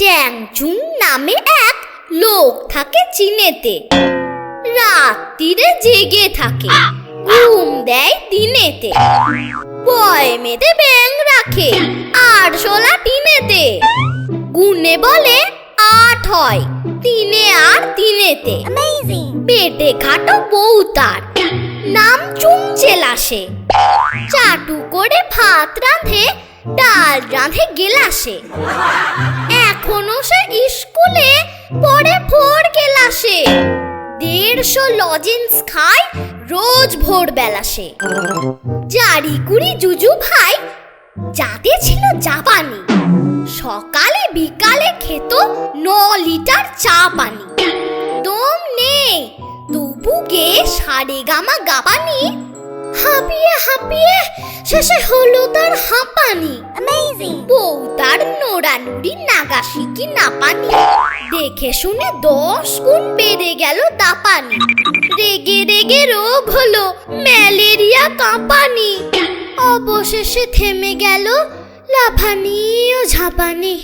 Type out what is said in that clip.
ব্যাংচুং নামে এক লোক থাকে চীনেতে। রাত্রিরে জেগে থাকে ঘুম দেয় দিনেতে। বয়মেতে ব্যাং রাখে আর শোলা টিনেতে। গুনে বলে আট হয় তিনে আর তিনেতে। পেটে খাটো বউ তার নাম চুংচেল আসে। চাটু করে ভাত রাঁধে ডাল রাঁধে গেলাসে। এখনও সে স্কুলে পড়ে ফোর গেলাসে। দেড়শো লজেন্স খায় রোজ ভোরবেলা সে জারি কুড়ি জুজু ভাই, যাতে ছিল জাপানি। সকালে বিকালে খেত ন লিটার চা পানি। দম নেই তবু গে সারে গামা গাবানি। হাঁপিয়ে হাঁপিয়ে শেষে হলো তার হাঁপানি। বউ তার নোড়ানুড়ি নাগাশিকি নাপানি দেখে শুনে দশ গুণ বেড়ে গেল দাপানি। রেগে রেগে রোগ হলো ম্যালেরিয়া কাঁপানি। অবশেষে থেমে গেল লাফানি ও ঝাঁপানি।